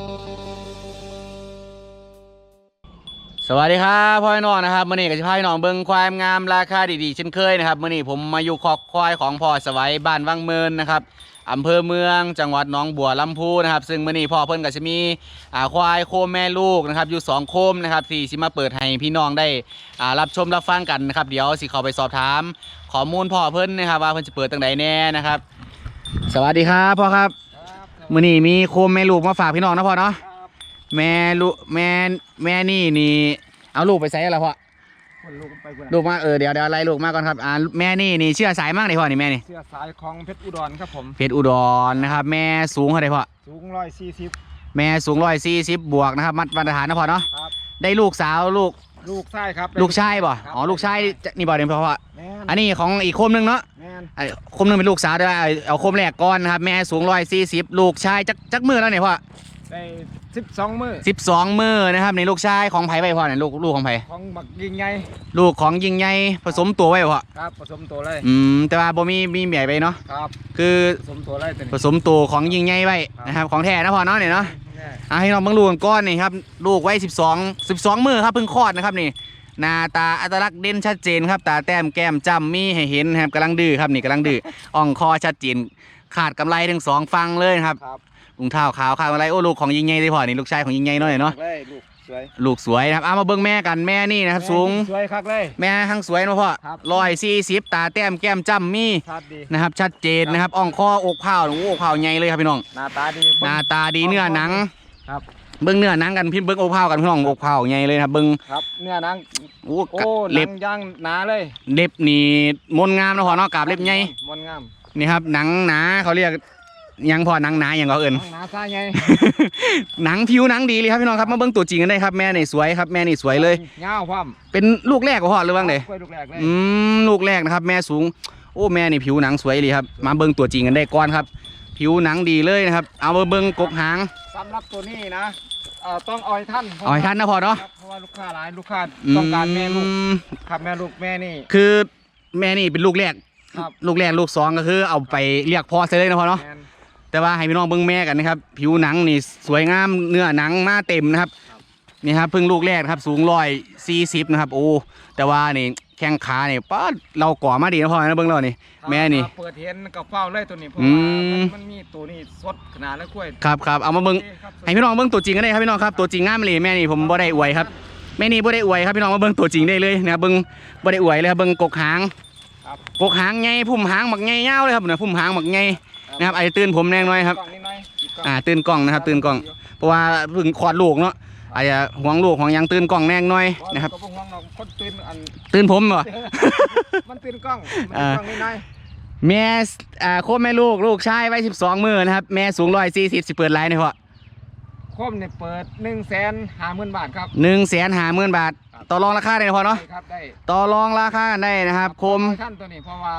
สวัสดีครับพ่อพี่น้องนะครับมื่อนี้กับพาพี่น้องเบิ่งควายงามราคาดีๆเช่นเคยนะครับมื่อนี้ผมมาอยู่คอกควายของพ่อสวัยบ้านวังเมินนะครับอำเภอเมืองจังหวัดหนองบัวลำพูนะครับ ซึ่งมื่อนี้พ่อเพิ่นก็จะมีอาควายโคมแม่ลูกนะครับ อยู่สองโคมนะครับที่สิมาเปิดให้พี่น้องได้อารับชมรับฟังกันนะครับ เดี๋ยวสิเข้าไปสอบถาม ข้อมูลพ่อเพิ่นนะครับว่าเพิ่นจะเปิดตั้งใดแน่นะครับ สวัสดีครับพ่อครับ มื่อนี้มีโคมแม่ลูกมาฝากพี่น้องนะพ่อเนาะแม่ลูกแม่แม่นี่นี่เอาลูกไปใส่แล้วพ่อคนลูกไปคนลูกมาเออเดี๋ยวเดี๋ยวไล่ลูกมาก่อนครับอ่าแม่นี่นี่เชื่อสายมากเลยพ่อนี่แม่นี่เสื้อสายของเพชรอุดรครับผมเพชรอุดรนะครับ แม่สูงเท่าไหร่พ่อสูงร้อยสี่สิบแม่สูงร้อยสี่สิบบวกนะครับมัดมาตรฐานนะพ่อเนาะครับได้ลูกสาวลูกลูกไส้ครับ ลูกชายบ่ครับอ๋อลูกชายจะนี่บ่เดี๋ยวพ่อแม่นอันนี้ของอีกโคมหนึงเนาะแม่น ไอ้โคมหนึงเป็นลูกสาวด้วยเอาเอาโคมแรกก่อนนะครับ แม่สูงร้อยสี่สิบลูกชายจักจักมือแล้วเนี่ยพ่อได้สิบสองมือสิบสองมือนะครับในลูกชายของไผ่ไว้พ่อเนี่ยลูกลูกของไผ่ของบักยิงไงลูกของยิงใหญ่ผสมตัวไว้พ่อครับผสมตัวเลยอืมแต่ว่าบ่มีมีเมียไปเนาะครับคือผสมตัวเลยตัวผนี้ สมตัวของยิงใหญ่ไว้นะครับของแท้นะพ่อเนาะเนี่ยเนาะแม่อะให้น้องเบิ่งลูกกันก้อนนี่ครับลูกไว้ 12 12 มือครับเพิ่งคลอดนะครับนี่ หน้าตาอัตลักษณ์เด่นชัดเจนครับ ตาแต้มแก้มจ้ำมีให้เห็นนะครับกำลังดื้อครับนี่กำลังดื้ออ่องคอชัดเจนขาดกำไรทั้งสองฟังเลยนะครับครับรองเท้าขาวขาดกำไรโอ้ลูกของยิงใหญ่เลยพ่อนี่ลูกชายของยิงใหญ่เนาะเนี่ยเนาะเลยลูกสวยลูกสวยนะครับเอามาเบิ่งแม่กันแม่นี่นะครับสูง สวยคักเลย แม่ทั้งสวยเนาะพ่อครับ ร้อยสี่สิบตาแต้มแก้มจ้ำมีชัดดีนะครับ ชัดเจนนะครับอ่องคออกเผาโอ้โหอกเผาใหญ่เลยครับพี่น้องหน้าตาดีหน้าตาดีเนื้อหนัง ครับ เบิ้งเนื้อหนังกันพี่เบิ้งอกเผากันพี่น้องอกเผาใหญ่เลยนะครับเบิ้งครับเนื้อหนังโอ้โอ้กะหนัเล็บงย่างหนาเลยเล็บนี่มนงามนะพอเนาะกราบเล็บใหญ่มนงามนี่ครับหนังหนาเขาเรียกหยังพอหนังหนาอย่างเขาเอิ้น หนังหนาซ่าไงหนังผิวหนังดีเลยครับพี่น้องครับมาเบิ้งตัวจริงกันได้ครับแม่นี่สวยครับแม่นี่สวยเลยเงาวพร้อมเป็นลูกแรกของพ่อหรือว่าไง กล้วยลูกแรกเลยอืมลูกแรกนะครับ แม่สูง โอ้แม่นี่ผิวหนังสวยเลยครับ มาเบิ้งตัวจริงกันได้ก่อนครับ ผิวหนังดีเลยนะครับ เอามาเบิ้งกกหาง สำหรับตัวนี้นะเอ่อต้องเอาให้ท่านเอาให้ท่านนะพอเนาะครับเพราะว่าลูกค้าหลายลูกค้าต้องการแม่ลูกอืมครับแม่ลูกแม่นี่ คือแม่นี่เป็นลูกแรก ครับ ลูกแรกลูกสองก็คือเอาไปเรียกพ่อเสยเลยนะพ่อเนาะ แม่น แต่ว่าให้พี่น้องเบิ่งแม่กันนะครับ ผิวหนังนี่สวยงามเนื้อหนังมาเต็มนะครับครับนี่ครับเพิ่งลูกแรกนะครับ สูงร้อยสี่สิบนะครับ โอ้แต่ว่านี่แข้งขาเนี่ยป้าดเราก่อมาดีนะพ่อนะเบิ่งเรานี่ แม่นี่ ถ้าเปิดเห็นกับเฝ้าเลยตัวนี้เพราะอืว่ามมันมันมีตัวนี้ สดขนาดแล้วกล้วยครับครับเอามาเบิ่งโอเคครับให้พี่น้องเบิ่งตัวจริงกันได้ครับพี่น้องครับตัวจริงงามเลยแม่นี่ผมบ่ได้อวยครับแม่นี่บ่ได้อวยครับพี่น้องมาเบิ่งตัวจริงได้เลยนะครับเบิ่งบ่ได้อวยเลยครับเบิ่งกกหางครับกกหางใหญ่พุ่มหางบักใหญ่ยาวเลยครับเนี่ยพุ่มหางบักใหญ่นะครับไอ้ตื่นผมแน่น้อยครับกล้องนิดหน่อยอีกกล้องอ่าตื่นกล้องนะครับ ตื่นกล้อง เพราะว่าเพิ่งคลอดลูกเนาะอาจจะห่วงลูกของยังตื่นกล้องแน่งหน่อยนะครับก็บ่ห่วงเราคนตื่นอันตื่นผมเหรอมันตื่นกล้องมันอ่าตื่นกล้องนิดหน่อย แม่สอ่าโคตรแม่ลูกลูกชายไว้12มือนะครับ แม่สูงร้อยสี่สิบสิเปิดไลน์หน่อยพ่อคมเนี่ยเปิด1นึ่งแสนห้าหมื่นบาทครับหนึ่งแสนห้าหมื่นบาทครับต่อรองราคาได้นะพ่อเนาะได้ครับได้ต่อรองราคาได้นะครับคมท่านตัวนี้เพราะว่า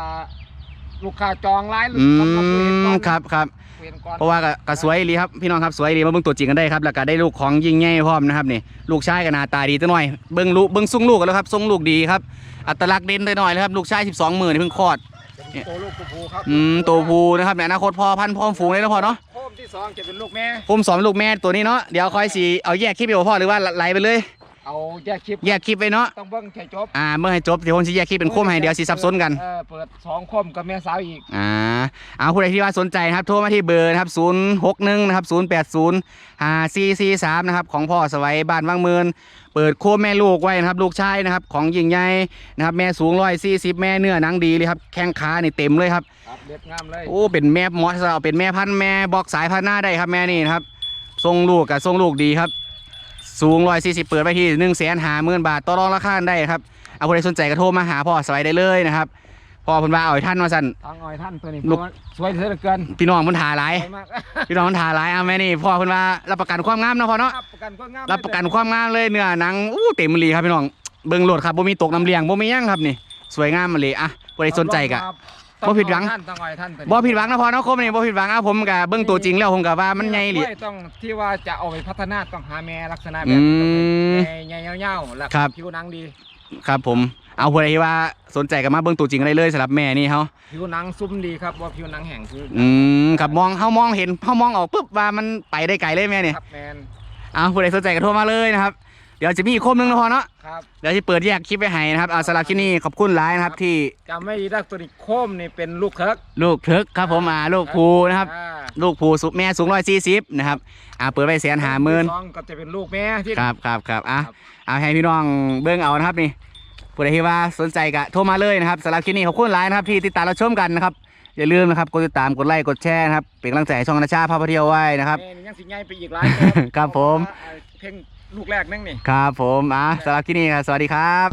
ลูกค้าจองไลน์อืสำหรับผู้เห็นก่อมนครับครับผู้เห็นก่อนเพราะว่าก็ก็สวยดีครับพี่น้องครับสวยดีมาเบิ่งตัวจริงกันได้ครับแล้วก็ได้ลูกของยิ่งใหญ่พร้อมนะครับนี่ลูกชายก็หน้าตาดีตัวหน่อยเบิ่งลูกเบิ่งซุ้งลูกกันแล้วครับซุ้งลูกดีครับอัตลักษณ์เด่นตัวหน่อยเลยครับลูกชาย 12มือนี่เพิ่งคลอด เป็นตัวลูกตัวผู้ครับอืมตัวผู้นะครับในอนาคตพ่อพันธุ์พ่อฝูงเลยนะพ่อเนาะโคมที่สองจะเป็นลูกแม่ผมสอนลูกแม่ตัวนี้เนาะเดี๋ยวคอยสีเอาแยกคลิปไปบอกพ่อหรือว่าไล่ไปเลย เอาแยกคลิปแยกคลิปไปเนาะต้องเบิ้งแค่จบอ่าเมื่อให้จบเดี๋ยวผมจะแยกคลิปเป็นโคมให้เดี๋ยวสิสับสนกันเออเปิดสองคมกับแม่สาวอีกอ่าเอาผู้ใดที่ว่าสนใจนะครับโทรมาที่เบอร์นะครับ0 6 1นะครับ0 8 0 5 4 4 3นะครับของพ่อสวัยบ้านวังเมืนเปิดโคมแม่ลูกไว้นะครับลูกชายนะครับของยิงใหญ่นะครับแม่สูงร้อยสี่สิบแม่เนื้อหนังดีเลยครับแข้งขานี่เต็มเลยครับครับเด็ดงามเลยโอ้เป็นแม่มอสเอาเป็นแม่พันธุ์แม่บอกสายพันธุ์หน้าได้ครับแม่นี่นะครับทรงลูกกับทรงลูกดีครับ สูงร้อยสี่สิบเปิดไปที่หนึ่งแสนหาหมื่นบาทต่อรองราคาได้ครับเอาผู้ใดสนใจก็โทรมาหาพ่อสไลด์ได้เลยนะครับพ่อเพิ่นว่าเอาให้ท่านมาสั่น ทางอ้อยท่านตัวนี้ลูกเพราะว่าสวยเหลือเกินพี่น้องมันถ่าหลาย สวยมากพี่น้องมันถ่าหลายเอาแม่นี่พ่อเพิ่นว่ารับประกันความงามเนาะพ่อเนาะรับประกันก็งามรับประกันความงามเลยเนื้อหนังอู้เต็มเลยครับพี่น้องเบิ่งโหลดครับบ่มีตกน้ำเลี้ยงบ่มีหยั่งครับนี่ สวยงามมาเลยอะผู้ใดสนใจก็ บ่ผิดหวัง ท่านต้องไว้ท่านตัวนี้บ่ผิดหวังนะพอเนาะครบนี่บ่ผิดหวังอะผมก็เบิ่งตัวจริงแล้วผมก็ว่ามันใหญ่หลิกล้วยต้องที่ว่าจะเอาไปพัฒนาต้องหาแม่ลักษณะแบอืบมแม่ใหญ่ๆยาวๆแล้วครับ ผิวหนังดีครับผมเอาผู้ใดที่ว่าสนใจก็มาเบิ่งตัวจริงได้เลยสำหรับแม่นี่เฮาผิวหนังซุ่มดีครับว่าผิวหนังแห้งคืออืมครับมองเฮามองเห็นเฮามองออกปุ๊บว่ามันไปได้ไกลเลยแม่นี่ครับแมนเอาผู้ใดสนใจก็โทรมาเลยนะครับ เดี๋ยวจะมีอีกคมหนึงนะพอเนาะครับเดี๋ยวที่เปิดแยกคลิปไว้ให้นะครับเอาสำหรับที่นี่ขอบคุณหลายนะครับที่จำไม่ดีดักตัวนี้โคมนี่เป็นลูกเคิร์กลูกพลึกครับผมอ่าลูกภูนะครับ อ่าลูกภูสุแม่สูงร้อยสี่สิบนะครับอ่าเปิดไปแสนหาหมื่นสองก็จะเป็นลูกแม่ที่ ครับครับครับอะครับ เอาให้พี่น้องเบิ้งเอานะครับนี่ผู้ใดที่ว่าสนใจก็โทรมาเลยนะครับสำหรับคลิปนี้ขอบคุณหลายนะครับที่ติดตามเราชมกันนะครับอย่าลืมนะครับกดติดตาม กดไลค์ กดแชร์นะครับเป็นกำลังใจให้ช่องนาชาพาไปเที่ยวไว้นะครับ แม่นี่ยังสิใหญ่ไปอีกหลาย ครับผม เพราะว่าเพลง ลูกแรกนั่งนี่ ครับผมอะสำหรับที่นี่ครับสวัสดีครับ